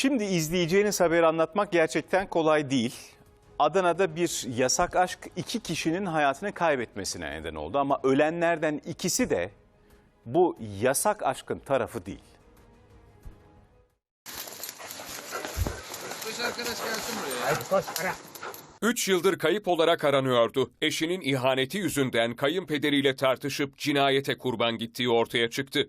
Şimdi izleyeceğiniz haberi anlatmak gerçekten kolay değil. Adana'da bir yasak aşk iki kişinin hayatını kaybetmesine neden oldu ama ölenlerden ikisi de bu yasak aşkın tarafı değil. Beş arkadaş gelsin buraya. 3 yıldır kayıp olarak aranıyordu. Eşinin ihaneti yüzünden kayınpederiyle tartışıp cinayete kurban gittiği ortaya çıktı.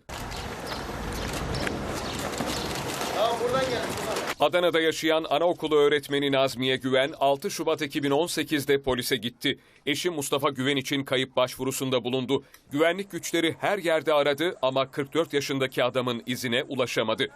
Adana'da yaşayan anaokulu öğretmeni Nazmiye Güven 6 Şubat 2018'de polise gitti. Eşi Mustafa Güven için kayıp başvurusunda bulundu. Güvenlik güçleri her yerde aradı ama 44 yaşındaki adamın izine ulaşamadı.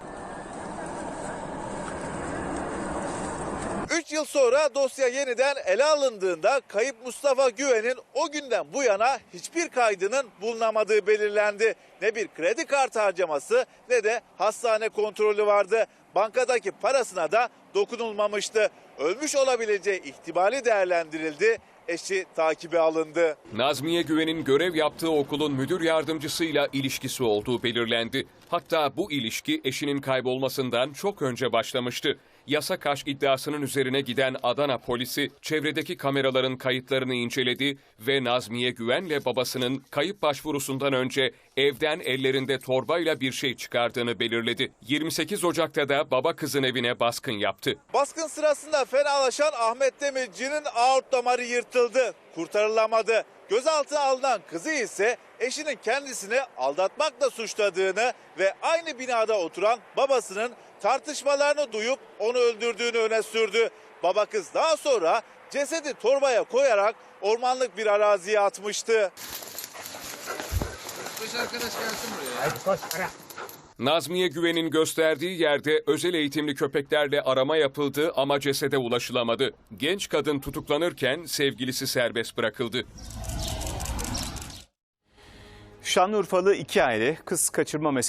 3 yıl sonra dosya yeniden ele alındığında kayıp Mustafa Güven'in o günden bu yana hiçbir kaydının bulunamadığı belirlendi. Ne bir kredi kartı harcaması ne de hastane kontrolü vardı. Bankadaki parasına da dokunulmamıştı. Ölmüş olabileceği ihtimali değerlendirildi. Eşi takibe alındı. Nazmiye Güven'in görev yaptığı okulun müdür yardımcısıyla ilişkisi olduğu belirlendi. Hatta bu ilişki eşinin kaybolmasından çok önce başlamıştı. Yasak aşk iddiasının üzerine giden Adana polisi çevredeki kameraların kayıtlarını inceledi ve Nazmiye Güven'le babasının kayıp başvurusundan önce evden ellerinde torbayla bir şey çıkardığını belirledi. 28 Ocak'ta da baba kızın evine baskın yaptı. Baskın sırasında fenalaşan Ahmet Demirci'nin aort damarı yırtıldı. Kurtarılamadı. Gözaltına alınan kızı ise eşinin kendisini aldatmakla suçladığını ve aynı binada oturan babasının tartışmalarını duyup onu öldürdüğünü öne sürdü. Baba kız daha sonra cesedi torbaya koyarak ormanlık bir araziye atmıştı. Beş arkadaş gelsin buraya. Nazmiye Güven'in gösterdiği yerde özel eğitimli köpeklerle arama yapıldı ama cesede ulaşılamadı. Genç kadın tutuklanırken sevgilisi serbest bırakıldı. Şanlıurfalı iki aile kız kaçırma meselesi